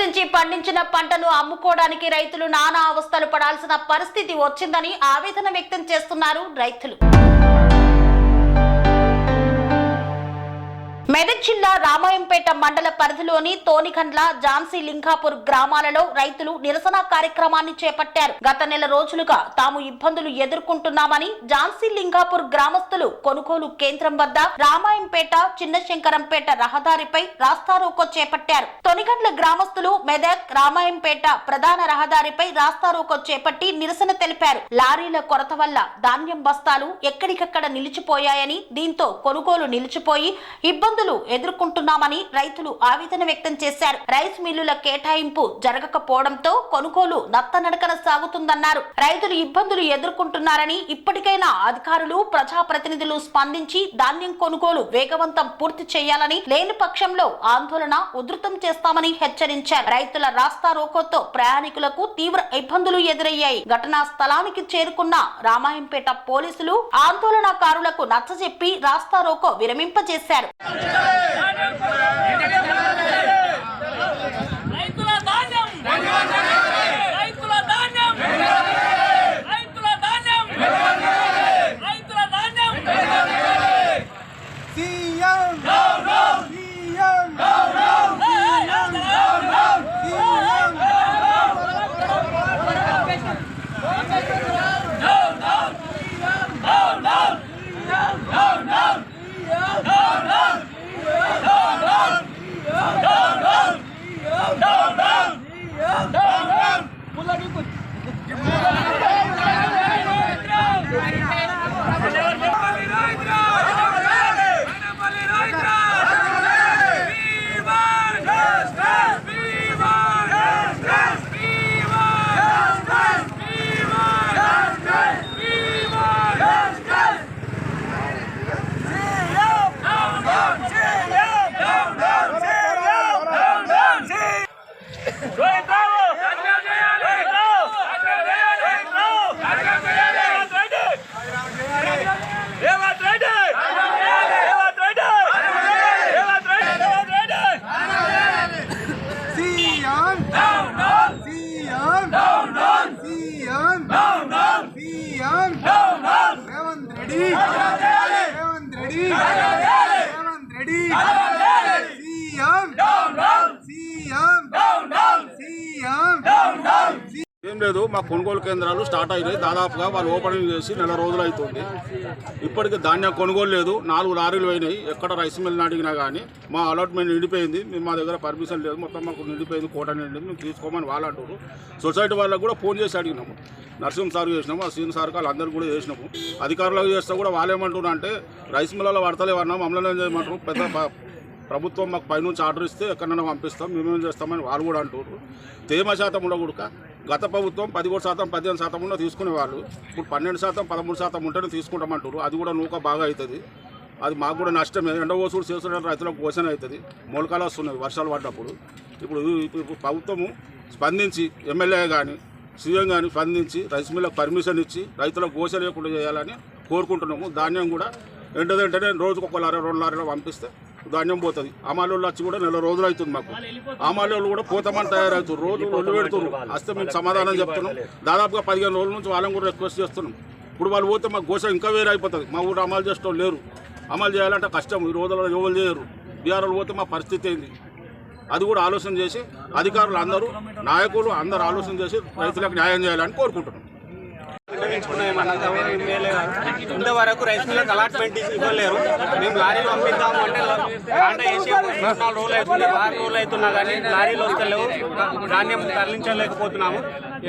కష్టించి పండించిన పంటను అమ్ముకోవడానికి రైతులు నానా అవస్థలు పడాల్సిన పరిస్థితి వచ్చిందని ఆవేదన వ్యక్తం చేస్తున్నారు రైతులు. మెదక్ జిల్లా రామాయంపేట మండల పరిధిలోని తోనికండ్ల ఝాన్సీ లింగాపూర్ గ్రామాలలో రైతులు నిరసన కార్యక్రమాన్ని చేపట్టారు. గత నెల రోజులుగా తాము ఇబ్బందులు ఎదుర్కొంటున్నామని ఝాన్సీ లింగాపూర్ గ్రామస్తులు కొనుగోలు కేంద్రం వద్ద రామాయంపేట చిన్నశంకరంపేట రహదారిపై రాస్తారోకో చేపట్టారు. తొనిగండ్ల గ్రామస్తులు మెదక్ రామాయంపేట ప్రధాన రహదారిపై రాస్తారోకో చేపట్టి నిరసన తెలిపారు. లారీల కొరత వల్ల ధాన్యం బస్తాలు ఎక్కడికక్కడ నిలిచిపోయాయని దీంతో కొనుగోలు నిలిచిపోయి ఇబ్బందులు ఎదుర్కొంటున్నామని రైతులు ఆవేదన వ్యక్తం చేశారు. రైస్ మిల్లుల కేటాయింపు జరగకపోవడంతో కొనుగోలు నత్తనడకన సాగుతుందన్నారు. రైతులు ఇబ్బందులు ఎదుర్కొంటున్నారని ఇప్పటికైనా అధికారులు ప్రజాప్రతినిధులు స్పందించి ధాన్యం కొనుగోలు వేగవంతం పూర్తి చేయాలని లేని పక్షంలో ఆందోళన ఉధృతం చేస్తామని హెచ్చరించారు. రైతుల రాస్తా రోకోతో ప్రయాణికులకు తీవ్ర ఇబ్బందులు ఎదురయ్యాయి. ఘటనా స్థలానికి చేరుకున్న రామాయంపేట పోలీసులు ఆందోళనకారులకు నచ్చజెప్పి రాస్తా రోకో విరమింపజేశారు. రైతుల లేదు మా కొనుగోలు కేంద్రాలు స్టార్ట్ అయినాయి. దాదాపుగా వాళ్ళు ఓపెనింగ్ చేసి నెల రోజులు అవుతుంది ఇప్పటికి ధాన్యం కొనుగోలు లేదు నాలుగు లారీలు పోయినాయి ఎక్కడ రైస్ మిల్ని అడిగినా కానీ మా అలాట్మెంట్ నిండిపోయింది. మేము మా దగ్గర పర్మిషన్ లేదు. మొత్తం మాకు నిండిపోయింది కోట నిండింది. మేము తీసుకోమని వాళ్ళు అంటారు సొసైటీ వాళ్ళకు కూడా ఫోన్ చేసి అడిగినాము. నర్సింహ సార్ చేసినాము ఆ సీన్ సార్ వాళ్ళందరూ కూడా చేసినాము. అధికారులకు చేస్తే కూడా వాళ్ళు ఏమంటున్నారు అంటే రైస్ మిల్లలో పడతలేవన్నా మమ్మల్ని ఏం చేయమంటారు పెద్ద ప్రభుత్వం మాకు పైనుంచి ఆర్డర్ ఇస్తే ఎక్కడైనా పంపిస్తాం మేమేం చేస్తామని వాళ్ళు కూడా అంటారు తేమ శాతం ఉండకూడక. గత ప్రభుత్వం పదిహేడు శాతం పదిహేను శాతం ఉన్న తీసుకునేవాళ్ళు. ఇప్పుడు పన్నెండు శాతం పదమూడు శాతం ఉంటేనే తీసుకుంటామంటారు అది కూడా నూక బాగా అవుతుంది అది మాకు కూడా నష్టమే. ఎండ ఓసుడు చేస్తున్న రైతులకు పోషణ అవుతుంది మొలకలు వస్తున్నాయి వర్షాలు పడ్డప్పుడు. ఇప్పుడు ఇప్పుడు ప్రభుత్వము స్పందించి ఎమ్మెల్యే కానీ సీఎం కానీ స్పందించి రైస్ మిల్లకు పర్మిషన్ ఇచ్చి రైతులకు పోషణ లేకుండా చేయాలని కోరుకుంటున్నాము. ధాన్యం కూడా ఎండదంటేనే రోజుకు ఒక లారీ రెండు లారీలో పంపిస్తే ధాన్యం పోతుంది. అమాలోళ్ళు వచ్చి కూడా నెల రోజులు అవుతుంది మాకు. అమాలోళ్ళు కూడా పోతామని తయారవుతారు రోజు ఒళ్ళు పెడుతున్నారు వస్తే మేము సమాధానం చెప్తున్నాం. దాదాపుగా పదిహేను రోజుల నుంచి వాళ్ళని కూడా రిక్వెస్ట్ చేస్తున్నాం. ఇప్పుడు వాళ్ళు పోతే మాకు గోస ఇంకా వేరే అయిపోతుంది. మా ఊరు అమలు చేసేటోళ్ళు లేరు. అమలు చేయాలంటే కష్టం. ఈ రోజుల్లో ఎవరు చేయరు. బీఆర్ఓలు పోతే మా పరిస్థితి ఏంది? అది కూడా ఆలోచన చేసి అధికారులు అందరూ నాయకులు అందరూ ఆలోచన చేసి రైతులకు న్యాయం చేయాలని కోరుకుంటున్నాం. ఇంతవరకు రైస్ మిల్లకు అలాట్మెంట్ ఇవ్వలేరు. మేము లారీలు పంపిద్దాము అంటే కాంట వేసి నాలుగు రోజులు అవుతుంది. ఆరు రోజులు అవుతున్నా కానీ లారీలు వస్తలేవు. ధాన్యం తరలించలేకపోతున్నాము.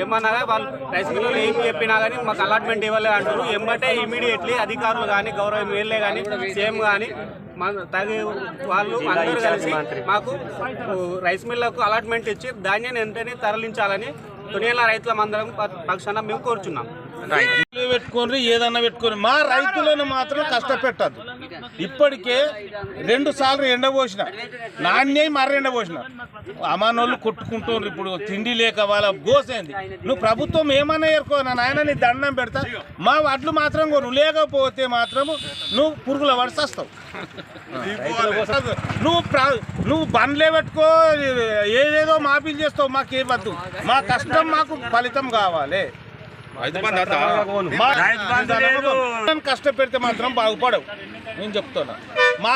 ఏమన్నా వాళ్ళు రైస్ మిల్లు ఏం చెప్పినా కానీ మాకు అలాట్మెంట్ ఇవ్వలేదు అంటారు ఏమంటే ఇమీడియట్లీ అధికారులు కానీ గౌరవ ఎమ్మెల్యే కానీ సీఎం కానీ తగి వాళ్ళు అందరూ కలిసి మాకు రైస్ మిల్లకు అలాట్మెంట్ ఇచ్చి ధాన్యాన్ని వెంటనే తరలించాలని దునియాల రైతుల మందరం పక్షాన మేము కోరుచున్నాం. పెట్టుకోండి ఏదన్నా పెట్టుకోండి మా రైతులను మాత్రం కష్టపెట్టద్దు. ఇప్పటికే రెండు సార్లు ఎండబోసిన నాణ్యం మర్ర ఎండబోసిన అమానోళ్ళు కొట్టుకుంటున్నారు ఇప్పుడు తిండి లేక వాళ్ళ గోసేంది. నువ్వు ప్రభుత్వం ఏమన్నా ఎరుకో నా నాయన నీ దండం పెడతా. మా వడ్లు మాత్రం కొను. లేకపోతే మాత్రము నువ్వు పురుగుల వడిసేస్తావు నువ్వు నువ్వు బండ్లే పెట్టుకో ఏదేదో మాపిల్ చేస్తావు మాకేమద్దు మా కష్టం మాకు ఫలితం కావాలి. కష్టపెడితే మాత్రం బాగుపడవు. నేను చెప్తున్నా. మా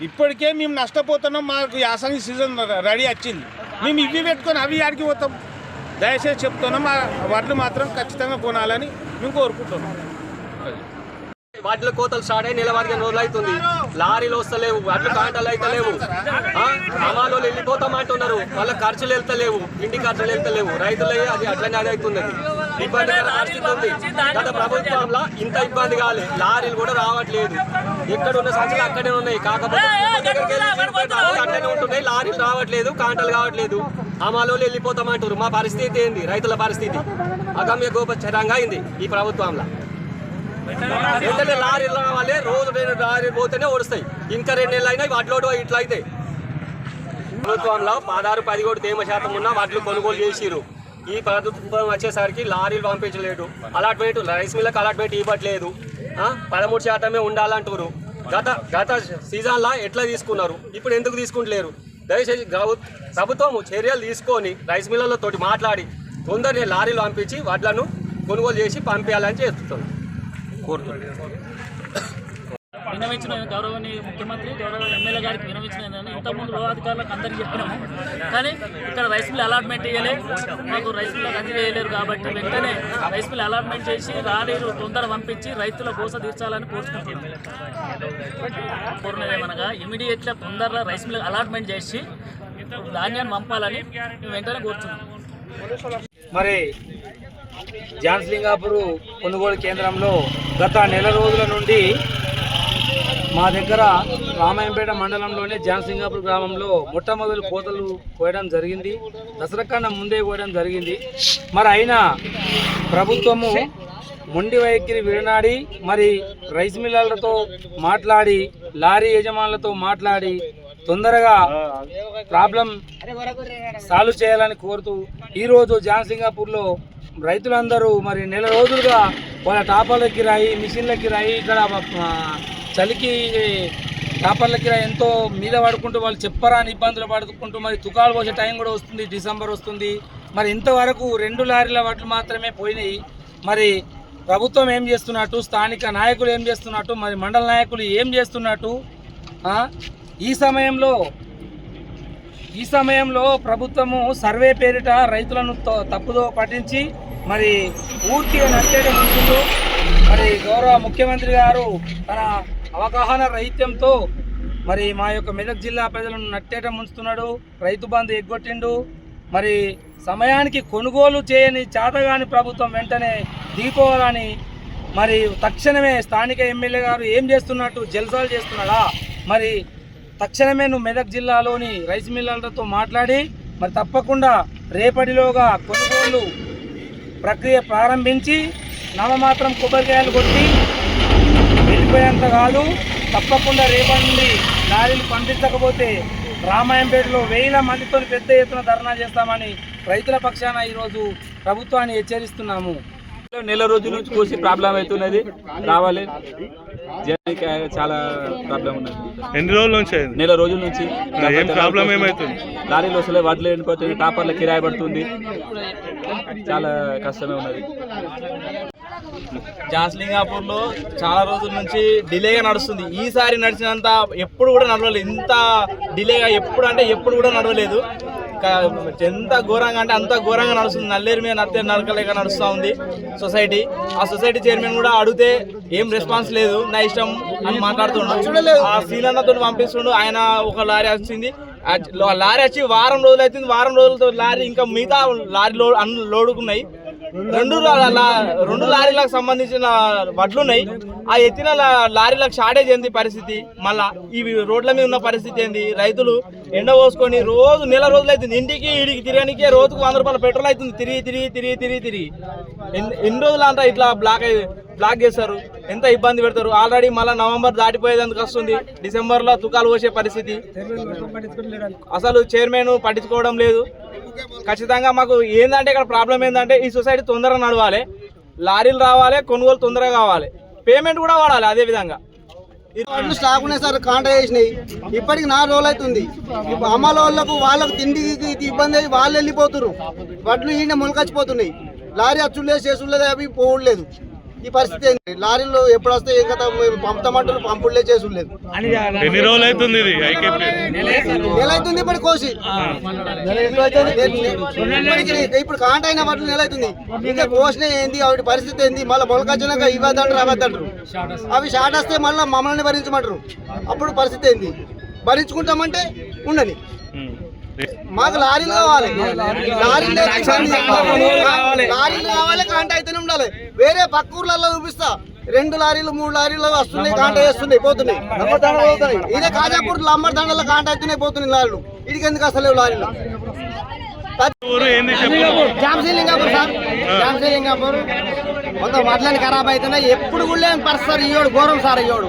ఇప్పటికే మేము నష్టపోతున్నాం. మాకు యాసంగి సీజన్ రెడీ వచ్చింది. మేము ఇవి పెట్టుకొని అవి ఆడికి పోతాం. దయచేసి చెప్తున్నాం మా వడ్లు మాత్రం ఖచ్చితంగా కొనాలని మేము కోరుకుంటున్నాం. అది. వాటిలో కోతలు స్టార్ట్ అయ్యి నెల పదిహేను రోజులు అవుతుంది. లారీలు వస్తలేవు వాటిలో కాంటాలు అయితలేవు ఆ, అమ్మాలో వెళ్ళిపోతామంటున్నారు వాళ్ళ ఖర్చులు వెళ్తలేవు ఇంటి ఖర్చులు వెళ్తలేవు. రైతులే అది అట్లనే అది అవుతున్నది. ఇబ్బందికర పరిస్థితి ఉంది గత ప్రభుత్వంలో ఇంత ఇబ్బంది కాలే. లారీలు కూడా రావట్లేదు. ఎక్కడ ఉన్న సంచులు అక్కడే ఉన్నాయి. కాకపోతే అట్లనే ఉంటున్నాయి. లారీలు రావట్లేదు కాంటలు కావట్లేదు. అమ్మాలో వెళ్ళిపోతామంటారు. మా పరిస్థితి ఏంది? రైతుల పరిస్థితి. అగమ్య గోపచరంగా అయింది ఈ ప్రభుత్వంలో. వెంటనే లారీలు రావాలి. రోజు రెండు లారీలు పోతేనే ఓడుస్తాయి. ఇంకా రెండు నెలలు అయినా వాటిలో ఇట్లా అయితే ప్రభుత్వంలో పదహారు పదిహేడు తేమ శాతం ఉన్న వాటిని కొనుగోలు చేసిరు ఈ ప్రభుత్వం వచ్చేసరికి లారీలు పంపించలేదు. అలాట్మెంట్ రైస్ మిల్లకు అలాట్మెంట్ ఇవ్వట్లేదు. పదమూడు శాతమే ఉండాలంటారు గత గత సీజన్లో ఎట్లా తీసుకున్నారు? ఇప్పుడు ఎందుకు తీసుకుంటలేరు? దయచేసి ప్రభుత్వం చర్యలు తీసుకొని రైస్ మిల్లలతో మాట్లాడి తొందరనే లారీలు పంపించి వడ్లను కొనుగోలు చేసి పంపించాలని చేస్తున్నాం వినవించిన గౌరవనీయ ముఖ్యమంత్రి గౌరవ ఎమ్మెల్యే గారికి వినవించిన ఇంతకుముందు లో అధికారులకు అందరికీ చెప్పినాము. కానీ ఇక్కడ రైస్ మిల్ అలాట్మెంట్ చేయలే మాకు రైస్ మిల్ అందజేయలేరు కాబట్టి వెంటనే రైస్ మిల్ అలాట్మెంట్ చేసి రాలేరు తొందర పంపించి రైతుల కోస తీర్చాలని కోరుకుంటున్నాం కోరినదేమనగా ఇమీడియట్గా తొందరగా రైస్ మిల్ అలాట్మెంట్ చేసి ధాన్యాన్ని పంపాలని మేము వెంటనే కోరుతున్నాం మరి జాన్స్లింగాపూర్ కొనుగోలు కేంద్రంలో గత నెల రోజుల నుండి మా దగ్గర రామాయంపేట మండలంలోనే జాన్సింగాపూర్ గ్రామంలో మొట్టమొదటి కోతలు కోయడం జరిగింది. దసరా కన్నా ముందే కోయడం జరిగింది. మరి అయినా ప్రభుత్వము మొండి వైఖరి విడనాడి మరి రైస్ మిల్లర్లతో మాట్లాడి లారీ యజమానులతో మాట్లాడి తొందరగా ప్రాబ్లం సాల్వ్ చేయాలని కోరుతూ ఈరోజు జాన్సింగాపూర్లో రైతులందరూ మరి నెల రోజులుగా వాళ్ళ టాపర్లకి రాయి మిషన్లకి రాయి ఇక్కడ చలికి కాపర్లకి ఎంతో మీద పడుకుంటూ వాళ్ళు చెప్పరాని ఇబ్బందులు పడుకుంటూ మరి తుకాలు పోసే టైం కూడా వస్తుంది డిసెంబర్ వస్తుంది. మరి ఇంతవరకు రెండు లారీల వడ్లు మాత్రమే పోయినాయి. మరి ప్రభుత్వం ఏం చేస్తున్నట్టు స్థానిక నాయకులు ఏం చేస్తున్నట్టు మరి మండల నాయకులు ఏం చేస్తున్నట్టు ఈ సమయంలో ఈ సమయంలో ప్రభుత్వము సర్వే పేరిట రైతులను త- తప్పుదో పట్టించి మరి పూర్తిగా నచ్చేట ముందు మరి గౌరవ ముఖ్యమంత్రి గారు తన అవగాహన రహిత్యంతో మరి మా యొక్క మెదక్ జిల్లా ప్రజలను నట్టేట ముంచుతున్నాడు. రైతు బంధు ఎగ్గొట్టిండు. మరి సమయానికి కొనుగోలు చేయని చేతగాని ప్రభుత్వం వెంటనే దిగిపోవాలని మరి తక్షణమే స్థానిక ఎమ్మెల్యే గారు ఏం చేస్తున్నట్టు జల్సాలు చేస్తున్నాడా? మరి తక్షణమే నువ్వు మెదక్ జిల్లాలోని రైస్ మిల్లర్లతో మాట్లాడి మరి తప్పకుండా రేపటిలోగా కొనుగోలు ప్రక్రియ ప్రారంభించి నామమాత్రం కొబ్బరికాయలు కొట్టి వెళ్ళిపోయేంత కాదు. తప్పకుండా రేపటి నుండి లారీలు పంపించకపోతే రామాయంపేటలో వేల మందితో పెద్ద ఎత్తున ధర్నా చేస్తామని రైతుల పక్షాన ఈరోజు ప్రభుత్వాన్ని హెచ్చరిస్తున్నాము. నెల రోజుల నుంచి కోసి ప్రాబ్లం అవుతున్నది. రావాలి. చాలా ప్రాబ్లం ఉన్నది. ఎన్ని రోజుల నుంచి నెల రోజుల నుంచి ఏం ప్రాబ్లం ఏమవుతుంది లారీలు వస్తలే వడ్లు ఎండిపోతుంది టాపర్ల కిరాయి పడుతుంది. చాలా కష్టమే ఉన్నది. జాన్స్లింగాపూర్లో చాలా రోజుల నుంచి డిలేగా నడుస్తుంది. ఈసారి నడిచినంత ఎప్పుడు కూడా నడవలేదు. ఇంత డిలేగా ఎప్పుడు అంటే ఎప్పుడు కూడా నడవలేదు. ఎంత ఘోరంగా అంటే అంత ఘోరంగా నడుస్తుంది. నల్లేరు మీద నత్తే నరకలేక నడుస్తూ ఉంది సొసైటీ. ఆ సొసైటీ చైర్మన్ కూడా అడిగితే ఏం రెస్పాన్స్ లేదు. నా ఇష్టం అని మాట్లాడుతుండు. ఆ సీలన్నతో పంపిస్తుండు. ఆయన ఒక లారీ వచ్చింది. లారీ వచ్చి వారం రోజులు అవుతుంది. వారం రోజులతో లారీ ఇంకా మిగతా లారీ లోడ్ అన్ లోడుకున్నాయి. రెండు లా- రెండు లారీలకు సంబంధించిన వడ్లు ఉన్నాయి. ఆ ఎత్తిన లారీలకు షార్టేజ్ ఏంది పరిస్థితి? మళ్ళా ఇవి రోడ్ల మీద ఉన్న పరిస్థితి ఏంది? రైతులు ఎండ పోసుకొని రోజు నెల రోజులు అవుతుంది. ఇంటికి ఇడికి తిరగనికే రోజుకు వంద రూపాయల పెట్రోల్ అవుతుంది. తిరిగి తిరిగి తిరిగి తిరిగి తిరిగి. ఎన్ని ఎన్ని రోజులు అంతా ఇట్లా బ్లాక్ అయ్యి బ్లాక్ చేస్తారు ఎంత ఇబ్బంది పెడతారు? ఆల్రెడీ మళ్ళీ నవంబర్ దాటిపోయేందుకు వస్తుంది. డిసెంబర్లో తుకాలు పోసే పరిస్థితి. అసలు చైర్మన్ పట్టించుకోవడం లేదు. ఖచ్చితంగా మాకు ఏంటంటే ఇక్కడ ప్రాబ్లం ఏంటంటే ఈ సొసైటీ తొందరగా నడవాలి. లారీలు రావాలి కొనుగోలు తొందరగా కావాలి. పేమెంట్ కూడా వాడాలి అదే విధంగా. వడ్లు స్టాక్ ఉన్నాయి సార్ కాంట్రాక్ట్ చేసినాయి. ఇప్పటికి నాలుగు రోజులు అవుతుంది. ఇప్పుడు వాళ్ళకు వాళ్ళకు తిండికి ఇది ఇబ్బంది అయ్యి వాళ్ళు వెళ్ళిపోతున్నారు వడ్లు ఈయన మొలకొచ్చిపోతున్నాయి. లారీ అచ్చులు లేదు చేసులు లేదు అవి పోవట్లేదు ఈ పరిస్థితి ఏంటి లారీలు ఎప్పుడు వస్తే ఏం కదా పంపుతామంటారు పంపులే చేసులు లేదు ఎన్ని రోజులు అవుతుంది ఇది ఐకేపీ? నెల అవుతుంది ఇప్పుడు కోసి ఇప్పుడు కాంట అయిన వడ్లు నెల అవుతుంది ఇంకా కోసిన ఏంది? ఆవిడ పరిస్థితి ఏంది? మళ్ళీ మొలకొచ్చినాక ఇవ్వద్దంటారు అవద్దంటారు అవి షార్ట్ వస్తే మళ్ళీ మమ్మల్ని భరించమంటారు. అప్పుడు పరిస్థితి ఏంది? భరించుకుంటామంటే ఉండని. మాకు లారీలు కావాలి. లారీలు లారీలు కావాలి. కాంట అయితేనే ఉండాలి. వేరే పక్క ఊర్లలో చూపిస్తా. రెండు లారీలు మూడు లారీలు వస్తున్నాయి కాంట వేస్తున్నాయి పోతున్నాయి. పోతున్నాయి ఇదే కాజాపూర్ లంబర్ దండల కాంట అవుతున్నాయి పోతున్నాయి లారీలు. ఇడికి ఎందుకు అసలు లారీలు? ఊరు ఏంది చెప్పు? జామ్సీ లింగాపూర్ సార్. మొత్తం వడ్లని ఖరాబ్ అవుతున్నాయి ఎప్పుడు కూడా లేని పరిస్థితి ఇయ్యోడు ఘోరం సార్ ఇయ్యోడు